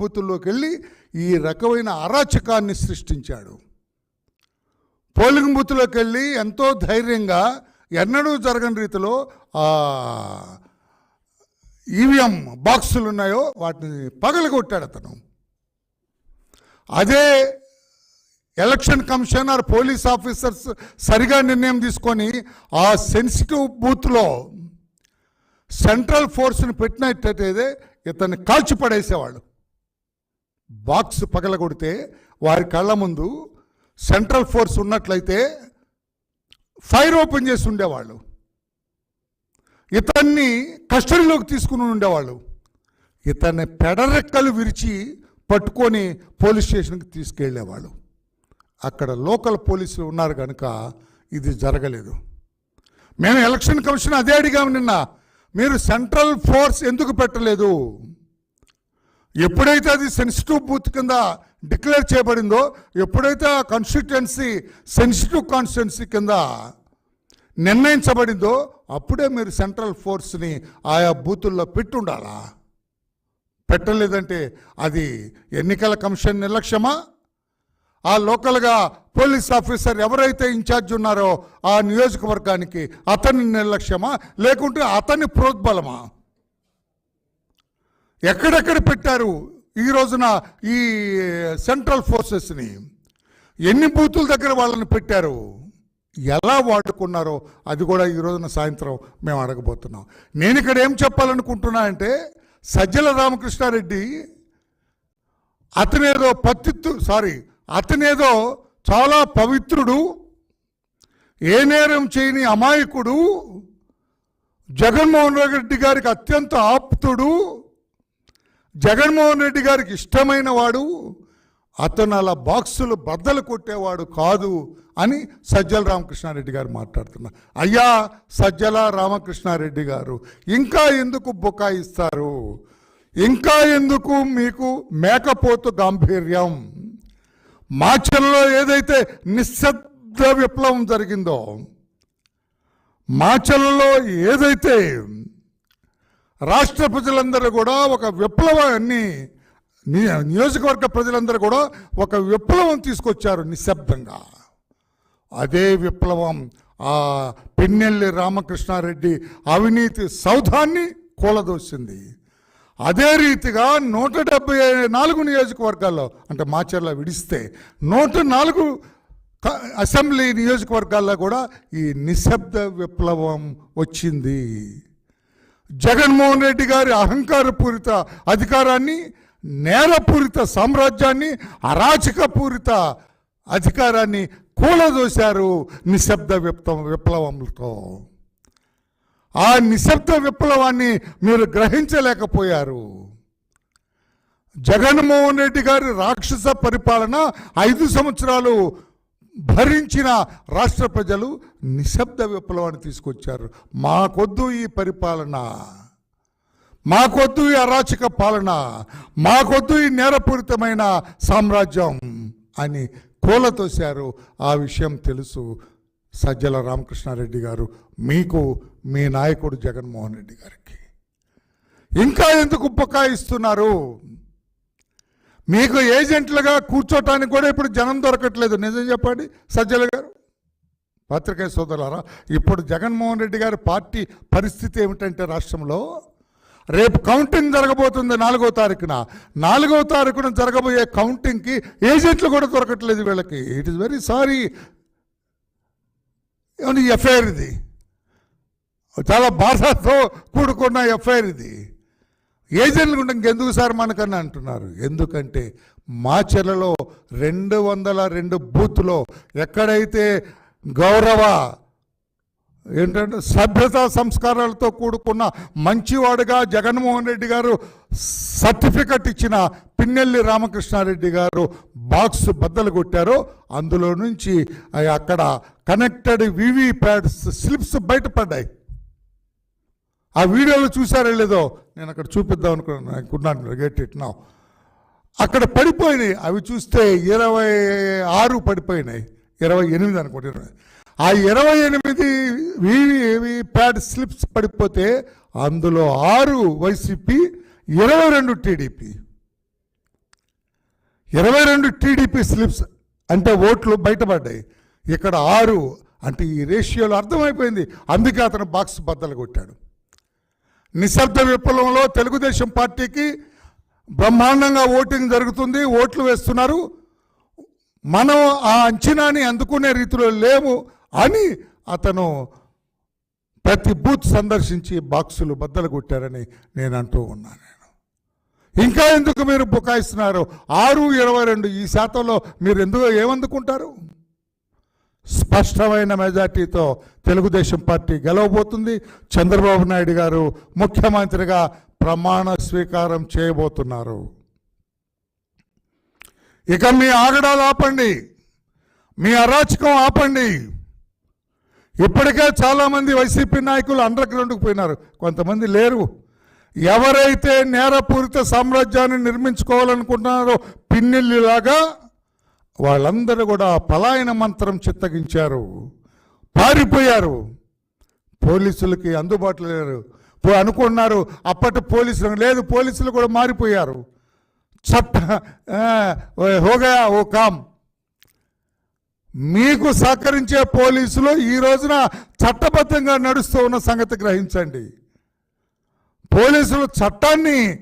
బూతుల్లోకి వెళ్ళి ఈ రకమైన అరాచకాన్ని సృష్టించాడు. పోలింగ్ బూత్లోకి వెళ్ళి ఎంతో ధైర్యంగా ఎన్నడూ జరగని రీతిలో ఈవీఎం బాక్సులు ఉన్నాయో వాటిని పగలగొట్టాడు అతను. అదే ఎలక్షన్ కమిషనర్ పోలీస్ ఆఫీసర్స్ సరిగా నిర్ణయం తీసుకొని ఆ సెన్సిటివ్ బూత్లో సెంట్రల్ ఫోర్స్ని పెట్టినట్టయితే ఇతన్ని కాల్చి పడేసేవాళ్ళు బాక్స్ పగలగొడితే వారి కళ్ళ ముందు సెంట్రల్ ఫోర్స్ ఉన్నట్లయితే ఫైర్ ఓపెన్ చేసి ఉండేవాళ్ళు. ఇతన్ని కస్టడీలోకి తీసుకుని ఉండేవాళ్ళు. ఇతన్ని పెడరెక్కలు విరిచి పట్టుకొని పోలీస్ స్టేషన్కి తీసుకెళ్ళేవాళ్ళు. అక్కడ లోకల్ పోలీసులు ఉన్నారు కనుక ఇది జరగలేదు. మేము ఎలక్షన్ కమిషన్ అదే అడిగాము నిన్న. మీరు సెంట్రల్ ఫోర్స్ ఎందుకు పెట్టలేదు? ఎప్పుడైతే అది సెన్సిటివ్ బూత్ కింద డిక్లేర్ చేయబడిందో ఎప్పుడైతే ఆ కాన్స్టిట్యుయెన్సీ సెన్సిటివ్ కాన్స్టిట్యుయెన్సీ కింద నిర్ణయించబడిందో అప్పుడే మీరు సెంట్రల్ ఫోర్స్ని ఆయా బూతుల్లో పెట్టుండాలా? పెట్టలేదంటే అది ఎన్నికల కమిషన్ నిర్లక్ష్యమా? ఆ లోకల్గా పోలీస్ ఆఫీసర్ ఎవరైతే ఇన్ఛార్జ్ ఉన్నారో ఆ నియోజకవర్గానికి అతని నిర్లక్ష్యమా? లేకుంటే అతని ప్రోద్బలమా? ఎక్కడెక్కడ పెట్టారు ఈ రోజున ఈ సెంట్రల్ ఫోర్సెస్ని ఎన్ని బూతుల దగ్గర వాళ్ళని పెట్టారు? ఎలా వాడుకున్నారో అది కూడా ఈ రోజున సాయంత్రం మేము అడగబోతున్నాం. నేను ఇక్కడ ఏం చెప్పాలనుకుంటున్నా అంటే సజ్జల రామకృష్ణారెడ్డి అతనేదో పత్తిత్తు సారీ అతనేదో చాలా పవిత్రుడు ఏ నేరం చేయని అమాయకుడు జగన్మోహన్ రెడ్డి గారికి అత్యంత ఆప్తుడు జగన్మోహన్ రెడ్డి గారికి ఇష్టమైన వాడు అతను అలా బాక్సులు బద్దలు కొట్టేవాడు కాదు అని సజ్జల రామకృష్ణారెడ్డి గారు మాట్లాడుతున్నారు. అయ్యా సజ్జల రామకృష్ణారెడ్డి గారు ఇంకా ఎందుకు బుకాయిస్తారు? ఇంకా ఎందుకు మీకు మేకపోతు గాంభీర్యం? మాచల్లో ఏదైతే నిశ్శబ్ద విప్లవం జరిగిందో మాచల్లో ఏదైతే రాష్ట్ర ప్రజలందరూ కూడా ఒక విప్లవాన్ని నియోజకవర్గ ప్రజలందరూ కూడా ఒక విప్లవం తీసుకొచ్చారు నిశ్శబ్దంగా. అదే విప్లవం ఆ పిన్నెల్లి రామకృష్ణారెడ్డి అవినీతి సౌధాన్ని కూలదోసింది. అదే రీతిగా నూట డెబ్బై నాలుగు నియోజకవర్గాల్లో అంటే మాచర్ల విడిస్తే నూట నాలుగు అసెంబ్లీ నియోజకవర్గాల్లో కూడా ఈ నిశ్శబ్ద విప్లవం వచ్చింది. జగన్మోహన్ రెడ్డి గారి అహంకారపూరిత అధికారాన్ని నేరపూరిత సామ్రాజ్యాన్ని అరాచకపూరిత అధికారాన్ని కూలదోశారు నిశ్శబ్ద విప్లవం విప్లవంతో. ఆ నిశ్శబ్ద విప్లవాన్ని మీరు గ్రహించలేకపోయారు. జగన్మోహన్ రెడ్డి గారి రాక్షస పరిపాలన ఐదు సంవత్సరాలు భరించిన రాష్ట్ర ప్రజలు నిశ్శబ్ద విప్లవాన్ని తీసుకొచ్చారు. మాకొద్దు ఈ పరిపాలన. మాకొద్దు ఈ అరాచక పాలన. మాకొద్దు ఈ నేరపూరితమైన సామ్రాజ్యం అని కూలతోశారు ఆ విషయం తెలుసు సజ్జల రామకృష్ణారెడ్డి గారు. మీకు మీ నాయకుడు జగన్మోహన్ రెడ్డి గారికి. ఇంకా ఎందుకు బుకాయిస్తున్నారు? మీకు ఏజెంట్లుగా కూర్చోటానికి కూడా ఇప్పుడు జనం దొరకట్లేదు. నిజం చెప్పండి సజ్జల గారు. పత్రికా సోదరులారా ఇప్పుడు జగన్మోహన్ రెడ్డి గారి పార్టీ పరిస్థితి ఏమిటంటే రాష్ట్రంలో రేపు కౌంటింగ్ జరగబోతుంది నాలుగో తారీఖున. నాలుగో తారీఖున జరగబోయే కౌంటింగ్కి ఏజెంట్లు కూడా దొరకట్లేదు వీళ్ళకి. ఇట్ ఇస్ వెరీ సారీ ఏమన్నా ఎఫ్ఐఆర్ ఇది? చాలా బాధతో కూడుకున్న ఎఫ్ఐఆర్ ఇది. ఏజెంట్లు కూడా ఎందుకు సార్ మనకన్నా అంటున్నారు? ఎందుకంటే మాచెర్లలో రెండు వందల రెండు బూత్లో ఎక్కడైతే గౌరవ ఏంటంటే సభ్యత సంస్కారాలతో కూడుకున్న మంచివాడుగా జగన్మోహన్ రెడ్డి గారు సర్టిఫికెట్ ఇచ్చిన పిన్నెల్లి రామకృష్ణారెడ్డి గారు బాక్స్ బద్దలు కొట్టారో అందులో నుంచి అక్కడ కనెక్టెడ్ వివి ప్యాడ్స్ స్లిప్స్ బయటపడ్డాయి. ఆ వీడియోలో చూసారో లేదో నేను అక్కడ చూపిద్దాం అనుకున్నాను. అనుకున్నాను గెట్ ఇట్ నా అక్కడ పడిపోయినాయి. అవి చూస్తే ఇరవై ఆరు పడిపోయినాయి. ఇరవై ఎనిమిది అనుకుంటున్నాను ఆ ఇరవై ఎనిమిది వివి ప్యాడ్ స్లిప్స్ పడిపోతే అందులో ఆరు వైసీపీ ఇరవై రెండు టీడీపీ. ఇరవై రెండు టీడీపీ స్లిప్స్ అంటే ఓట్లు బయటపడ్డాయి. ఇక్కడ ఆరు అంటే ఈ రేషియోలో అర్థమైపోయింది. అందుకే అతను బాక్స్ బద్దలు కొట్టాడు. నిశ్శబ్ద విప్లవంలో తెలుగుదేశం పార్టీకి బ్రహ్మాండంగా ఓటింగ్ జరుగుతుంది ఓట్లు వేస్తున్నారు. మనం ఆ అంచనాని అందుకునే రీతిలో లేము అని అతను ప్రతి బూత్ సందర్శించి బాక్సులు బద్దలు కొట్టారని నేను అంటూ ఉన్నాను నేను. ఇంకా ఎందుకు మీరు బుకాయిస్తున్నారు? ఆరు ఇరవై రెండు ఈ శాతంలో మీరు ఎందుకు ఏమందుకుంటారు? స్పష్టమైన మెజార్టీతో తెలుగుదేశం పార్టీ గెలవబోతుంది. చంద్రబాబు నాయుడు గారు ముఖ్యమంత్రిగా ప్రమాణ స్వీకారం చేయబోతున్నారు. ఇక మీ ఆగడాలు ఆపండి. మీ అరాచకం ఆపండి. ఇప్పటికే చాలామంది వైసీపీ నాయకులు అండర్ గ్రౌండ్కి పోయినారు. కొంతమంది లేరు. ఎవరైతే నేరపూరిత సామ్రాజ్యాన్ని నిర్మించుకోవాలనుకుంటున్నారో పిన్నిల్లిలాగా వాళ్ళందరూ కూడా పలాయన మంత్రం చిత్తగించారు. పారిపోయారు. పోలీసులకి అందుబాటులో లేరు. పో- అనుకున్నారు. అప్పటి పోలీసులు లేదు పోలీసులు కూడా మారిపోయారు. చట్ట ఓ హోగయా ఓ కామ్. మీకు సహకరించే పోలీసులు ఈ రోజున చట్టబద్ధంగా నడుస్తూ ఉన్న సంగతి గ్రహించండి. పోలీసులు చట్టాన్ని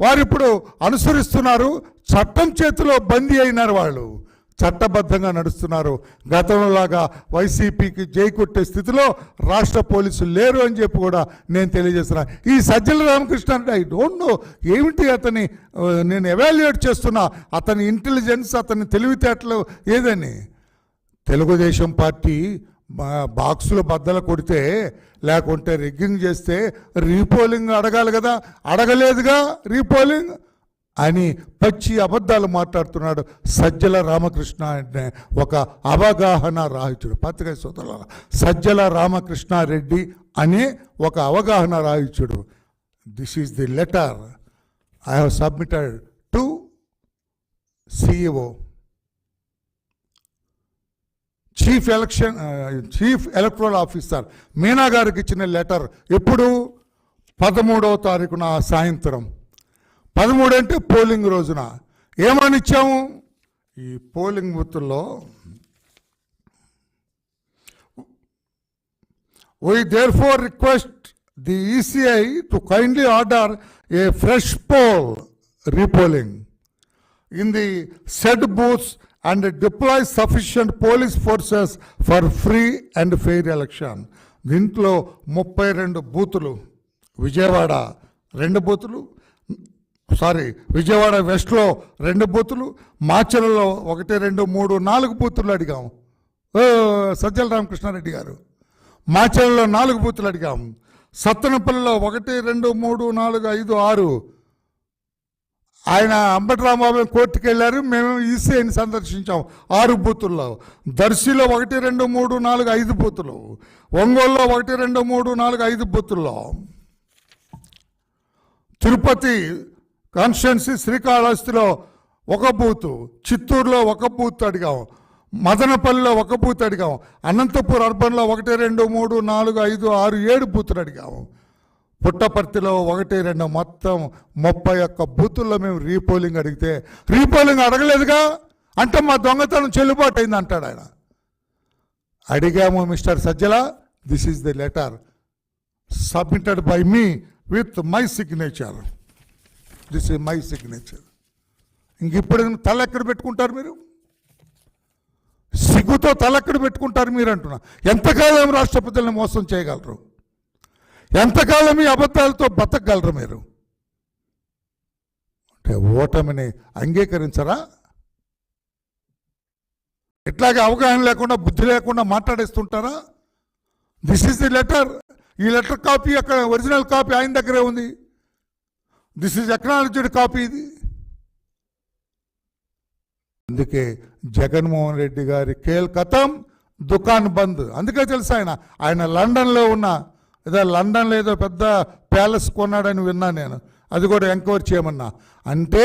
వారిప్పుడు అనుసరిస్తున్నారు చట్టం చేతిలో బందీ అయినారు వాళ్ళు. చట్టబద్ధంగా నడుస్తున్నారు. గతంలోలాగా వైసీపీకి జై కొట్టే స్థితిలో రాష్ట్ర పోలీసులు లేరు అని చెప్పి కూడా నేను తెలియజేస్తున్నా. ఈ సజ్జల రామకృష్ణ అంటే ఐ డోంట్ నో ఏమిటి అతని నేను ఎవాల్యుయేట్ చేస్తున్నా. అతని ఇంటెలిజెన్స్ అతని తెలివితేటలు ఏదని? తెలుగుదేశం పార్టీ బాక్సులు బద్దలు కొడితే లేకుంటే రిగ్గింగ్ చేస్తే రీపోలింగ్ అడగాలి కదా. అడగలేదుగా రీపోలింగ్? అని పచ్చి అబద్ధాలు మాట్లాడుతున్నాడు సజ్జల రామకృష్ణ అనే ఒక అవగాహన రాహిత్యుడు పత్రిక సోదరుల సజ్జల రామకృష్ణారెడ్డి అనే ఒక అవగాహన రాహిత్యుడు this is the letter I have submitted to CEO chief election chief electoral officer Meena గారికి ఇచ్చిన లెటర్ ఎప్పుడు? పదమూడవ తారీఖున సాయంత్రం. పదమూడు అంటే పోలింగ్ రోజున. ఏమనిచ్చాము? ఈ polling బుత్తుల్లో why therefore request the ECI to kindly order a fresh poll repolling in the said booths and deploy sufficient police forces for free and fair election దీంట్లో ముప్పై రెండు బూతులు. విజయవాడ రెండు బూతులు. సారీ విజయవాడ వెస్ట్లో రెండు బూతులు మాచర్లలో ఒకటి రెండు మూడు నాలుగు బూతులు అడిగాం. సజ్జల రామకృష్ణారెడ్డి గారు. మాచర్లలో నాలుగు బూతులు అడిగాం. సత్తనపల్లిలో ఒకటి రెండు మూడు నాలుగు ఐదు ఆరు. ఆయన అంబటరామబాబు కోర్టుకు వెళ్ళారు మేము ఈసీఐని సందర్శించాం ఆరు బూతుల్లో. దర్శిలో ఒకటి రెండు మూడు నాలుగు ఐదు బూతులు. ఒంగోలులో ఒకటి రెండు మూడు నాలుగు ఐదు బూతుల్లో. తిరుపతి కాన్స్టిట్యున్సీ శ్రీకాళహస్తిలో ఒక బూతు చిత్తూరులో ఒక బూత్ అడిగాం. మదనపల్లిలో ఒక బూత్ అడిగాం. అనంతపూర్ అర్బన్లో ఒకటి రెండు మూడు నాలుగు ఐదు ఆరు ఏడు బూతులు అడిగాము పుట్టపర్తిలో ఒకటి రెండు మొత్తం ముప్పై ఒక్క బూతుల్లో మేము రీపోలింగ్ అడిగితే రీపోలింగ్ అడగలేదుగా? అంటే మా దొంగతనం చెల్లుబాటు అయింది అంటాడు ఆయన. అడిగాము mister Sajjala this is the letter submitted by me with my signature. This is my signature. ఇంక ఇప్పుడు తల ఎక్కడ పెట్టుకుంటారు మీరు? సిగ్గుతో తల ఎక్కడ పెట్టుకుంటారు మీరు అంటున్నా. ఎంతకాలం రాష్ట్రపతులను మోసం చేయగలరు? ఎంతకాలం ఈ అబద్ధాలతో బతకగలరు మీరు? అంటే ఓటమిని అంగీకరించరా? ఇట్లాగే అవగాహన లేకుండా బుద్ధి లేకుండా మాట్లాడేస్తుంటారా? This is the letter. ఈ లెటర్ కాపీ అక్కడ ఒరిజినల్ కాపీ ఆయన దగ్గరే ఉంది. దిస్ ఈజ్ ఎక్నాలజీడ్ కాపీ ఇది అందుకే జగన్మోహన్ రెడ్డి గారి కేల్కతం దుకాన్ బంద్. అందుకే తెలుసు ఆయన. ఆయన లండన్లో ఉన్న ఏదో లండన్లో ఏదో పెద్ద ప్యాలెస్ కొన్నాడని విన్నా నేను. అది కూడా ఎంక్వైర్ చేయమన్నా. అంటే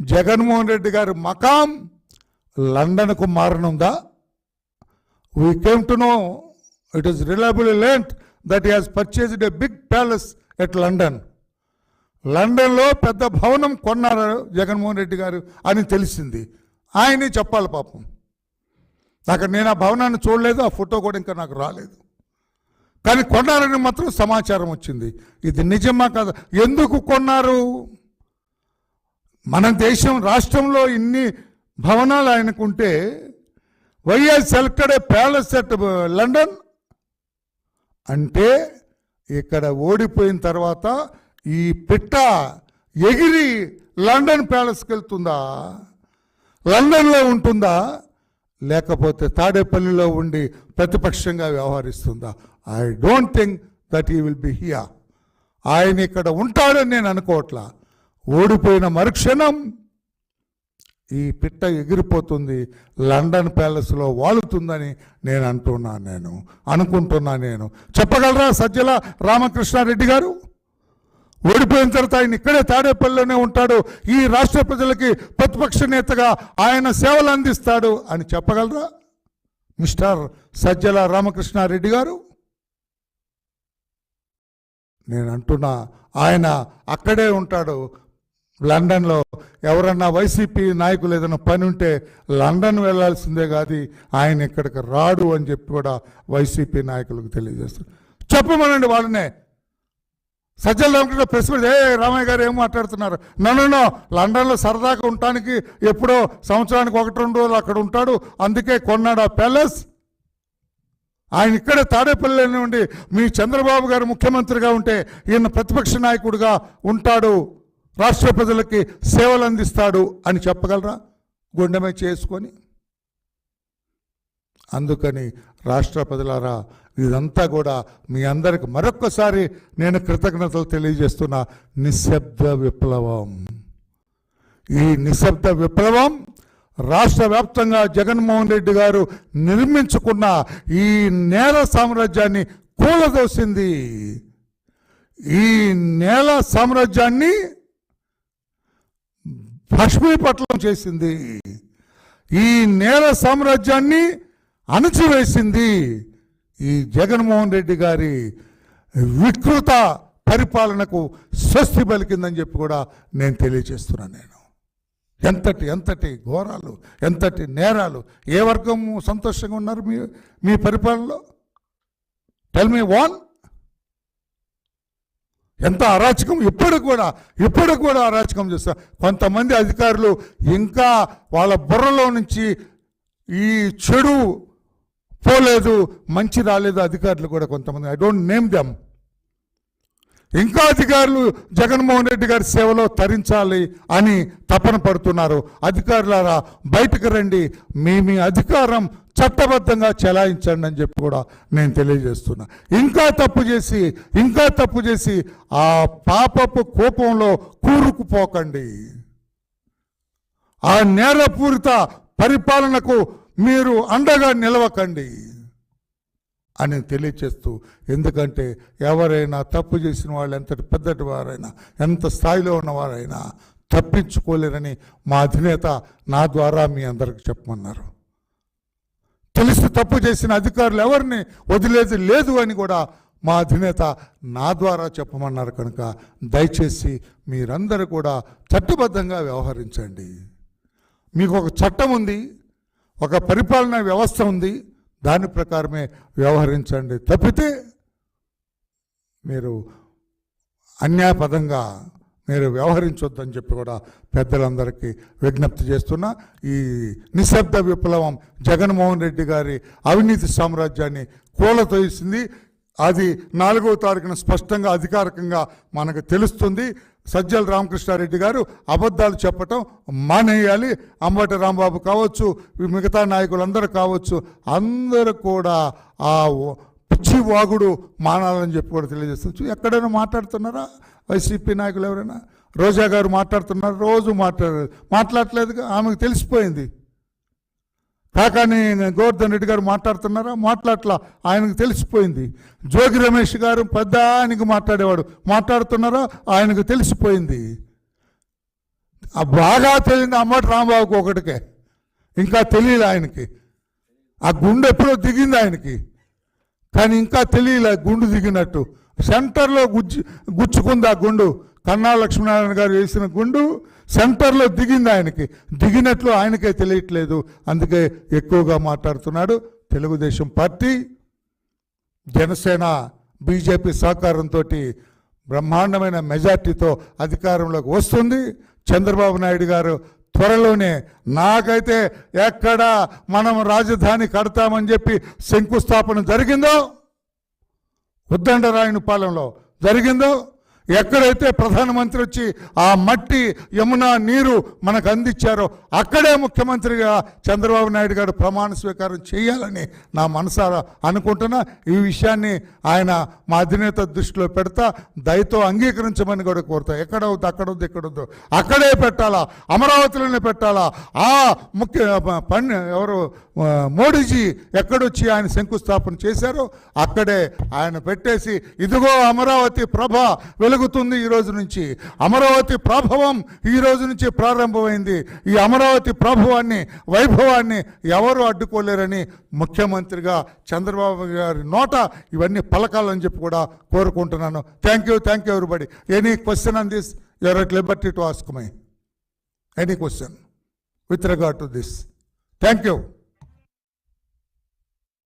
జగన్మోహన్ రెడ్డి గారి మకాం లండన్కు మారనుందా we came to know it is reliable learnt that he has purchased a big palace at London లండన్లో పెద్ద భవనం కొన్నారు జగన్మోహన్ రెడ్డి గారు అని తెలిసింది. ఆయనే చెప్పాలి పాపం. నాకు నేను ఆ భవనాన్ని చూడలేదు ఆ ఫోటో కూడా ఇంకా నాకు రాలేదు. కానీ కొన్నారని మాత్రం సమాచారం వచ్చింది. ఇది నిజమా కదా? ఎందుకు కొన్నారు? మన దేశం రాష్ట్రంలో ఇన్ని భవనాలు ఆయనకుంటే YS selected palace at London అంటే ఇక్కడ ఓడిపోయిన తర్వాత ఈ పిట్ట ఎగిరి లండన్ ప్యాలెస్కి వెళ్తుందా? లండన్లో ఉంటుందా? లేకపోతే తాడేపల్లిలో ఉండి ప్రతిపక్షంగా వ్యవహరిస్తుందా? I don't think that he will be here ఆయన ఇక్కడ ఉంటాడని నేను అనుకోవట్లా. ఓడిపోయిన మరుక్షణం ఈ పిట్ట ఎగిరిపోతుంది లండన్ ప్యాలెస్లో వాలుతుందని నేను అంటున్నాను నేను అనుకుంటున్నాను నేను. చెప్పగలరా సజ్జల రామకృష్ణారెడ్డి గారు? ఓడిపోయిన తర్వాత ఆయన ఇక్కడే తాడేపల్లిలోనే ఉంటాడు. ఈ రాష్ట్ర ప్రజలకి ప్రతిపక్ష నేతగా ఆయన సేవలు అందిస్తాడు అని చెప్పగలరా? మిస్టర్ సజ్జల రామకృష్ణారెడ్డి గారు? నేను అంటున్నా ఆయన అక్కడే ఉంటాడు. లండన్లో ఎవరన్నా వైసీపీ నాయకులు ఏదైనా పని ఉంటే లండన్ వెళ్ళాల్సిందే కాదు ఆయన ఇక్కడికి రాడు అని చెప్పి కూడా వైసీపీ నాయకులకు తెలియజేస్తారు చెప్పమనండి వాళ్ళనే. సజ్జల రామకృష్ణ ప్రెస్ ఏ రామయ్య గారు ఏం మాట్లాడుతున్నారు? నన్ను లండన్లో సరదాగా ఉండటానికి ఎప్పుడో సంవత్సరానికి ఒకటి రెండు రోజులు అక్కడ ఉంటాడు. అందుకే కొన్నాడు ఆ ప్యాలెస్. ఆయన ఇక్కడే తాడేపల్లి నుండి మీ చంద్రబాబు గారు ముఖ్యమంత్రిగా ఉంటే ఈయన ప్రతిపక్ష నాయకుడిగా ఉంటాడు. రాష్ట్ర ప్రజలకి సేవలు అందిస్తాడు. అని చెప్పగలరా? గుండెమే చేసుకొని. అందుకని రాష్ట్ర ప్రజలారా ఇదంతా కూడా మీ అందరికి మరొక్కసారి నేను కృతజ్ఞతలు తెలియజేస్తున్న. నిశ్శబ్ద విప్లవం. ఈ నిశ్శబ్ద విప్లవం రాష్ట్ర వ్యాప్తంగా జగన్మోహన్ రెడ్డి గారు నిర్మించుకున్న ఈ నేల సామ్రాజ్యాన్ని కూలదోసింది. ఈ నేల సామ్రాజ్యాన్ని భస్మీపట్లం చేసింది. ఈ నేల సామ్రాజ్యాన్ని అణచివేసింది ఈ జగన్మోహన్ రెడ్డి గారి వికృత పరిపాలనకు స్వస్తి పలికిందని చెప్పి కూడా నేను తెలియజేస్తున్నాను నేను. ఎంతటి ఎంతటి ఘోరాలు ఎంతటి నేరాలు ఏ వర్గం సంతోషంగా ఉన్నారు మీ మీ పరిపాలనలో? టెల్ మీ వాన్ ఎంత అరాచకం ఇప్పుడు కూడా ఇప్పుడు కూడా అరాచకం చేస్తారు కొంతమంది అధికారులు ఇంకా వాళ్ళ బుర్రలో నుంచి ఈ చెడు పోలేదు మంచి రాలేదు అధికారులు కూడా కొంతమంది. ఐ డోంట్ నేమ్ దెమ్ ఇంకా అధికారులు జగన్మోహన్ రెడ్డి గారి సేవలో తరించాలి అని తపన పడుతున్నారు. అధికారులారా బయటకు రండి. మీ మీ అధికారం చట్టబద్ధంగా చెలాయించండి అని చెప్పి కూడా నేను తెలియజేస్తున్నా. ఇంకా తప్పు చేసి ఇంకా తప్పు చేసి ఆ పాపపు కోపంలో కూరుకుపోకండి. ఆ నేరపూరిత పరిపాలనకు మీరు అండగా నిలవకండి అని తెలియచేస్తూ ఎందుకంటే ఎవరైనా తప్పు చేసిన వాళ్ళు ఎంతటి పెద్దటి వారైనా ఎంత స్థాయిలో ఉన్నవారైనా తప్పించుకోలేరని మా అధినేత నా ద్వారా మీ అందరికి చెప్పమన్నారు. తెలిసి తప్పు చేసిన అధికారులు ఎవరిని వదిలేది లేదు అని కూడా మా అధినేత నా ద్వారా చెప్పమన్నారు కనుక దయచేసి మీరందరూ కూడా చట్టబద్ధంగా వ్యవహరించండి. మీకు ఒక చట్టం ఉంది ఒక పరిపాలనా వ్యవస్థ ఉంది దాని ప్రకారమే వ్యవహరించండి. తప్పితే మీరు అన్యాయపదంగా మీరు వ్యవహరించొద్దని చెప్పి కూడా పెద్దలందరికీ విజ్ఞప్తి చేస్తున్నా. ఈ నిశ్శబ్ద విప్లవం జగన్మోహన్ రెడ్డి గారి అవినీతి సామ్రాజ్యాన్ని కూలతోయిసింది. అది నాలుగవ తారీఖున స్పష్టంగా అధికారికంగా మనకు తెలుస్తుంది. సజ్జల రామకృష్ణారెడ్డి గారు అబద్ధాలు చెప్పటం మానేయాలి. అంబటి రాంబాబు కావచ్చు మిగతా నాయకులందరూ కావచ్చు అందరూ కూడా ఆ పిచ్చి వాగుడు మానాలని చెప్పి కూడా తెలియజేస్తుంది ఎక్కడైనా మాట్లాడుతున్నారా? వైసీపీ నాయకులు ఎవరైనా? రోజా గారు మాట్లాడుతున్నారు రోజు మాట్లాడారు మాట్లాడలేదుగా ఆమెకు తెలిసిపోయింది. కాకాని గోవర్ధన్ రెడ్డి గారు మాట్లాడుతున్నారా? మాట్లాడలా ఆయనకు తెలిసిపోయింది. జోగి రమేష్ గారు పెద్ద ఆయనకు మాట్లాడేవాడు. మాట్లాడుతున్నారా? ఆయనకు తెలిసిపోయింది. బాగా తెలియదు అమ్మటి రాంబాబుకి ఒకటికే. ఇంకా తెలియలే ఆయనకి. ఆ గుండె ఎప్పుడో దిగింది ఆయనకి. కానీ ఇంకా తెలియలే గుండు దిగినట్టు. సెంటర్లో గుచ్చి గుచ్చుకుంది ఆ గుండు. కన్నా లక్ష్మీనారాయణ గారు వేసిన గుండు సెంటర్లో దిగింది ఆయనకి. దిగినట్లు ఆయనకే తెలియట్లేదు. అందుకే ఎక్కువగా మాట్లాడుతున్నాడు. తెలుగుదేశం పార్టీ జనసేన బీజేపీ సహకారంతో బ్రహ్మాండమైన మెజార్టీతో అధికారంలోకి వస్తుంది. చంద్రబాబు నాయుడు గారు త్వరలోనే నాకైతే ఎక్కడ మనం రాజధాని కడతామని చెప్పి శంకుస్థాపన జరిగిందో ఉద్దండరాయనిపాలెంలో జరిగిందో ఎక్కడైతే ప్రధానమంత్రి వచ్చి ఆ మట్టి యమున నీరు మనకు అందించారో అక్కడే ముఖ్యమంత్రిగా చంద్రబాబు నాయుడు గారు ప్రమాణ స్వీకారం చేయాలని నా మనసారా అనుకుంటున్నా. ఈ విషయాన్ని ఆయన మా అధినేత దృష్టిలో పెడతా దయతో అంగీకరించమని కూడా కోరుతా. ఎక్కడవుద్దు అక్కడవుద్దు ఎక్కడొద్దు అక్కడే పెట్టాలా? అమరావతిలోనే పెట్టాలా? ఆ ముఖ్య పని ఎవరు మోడీజీ ఎక్కడొచ్చి ఆయన శంకుస్థాపన చేశారో అక్కడే ఆయన పెట్టేసి ఇదిగో అమరావతి ప్రభ వెలుగుతుంది ఈ రోజు నుంచి. అమరావతి ప్రభావం ఈ రోజు నుంచి ప్రారంభమైంది. ఈ అమరావతి ప్రభావాన్ని వైభవాన్ని ఎవరు అడ్డుకోలేరని ముఖ్యమంత్రిగా చంద్రబాబు గారి నోట ఇవన్నీ పలకాలని చెప్పి కూడా కోరుకుంటున్నాను. Thank you thank you everybody any question on this you are at liberty to ask my any question with regard to this thank you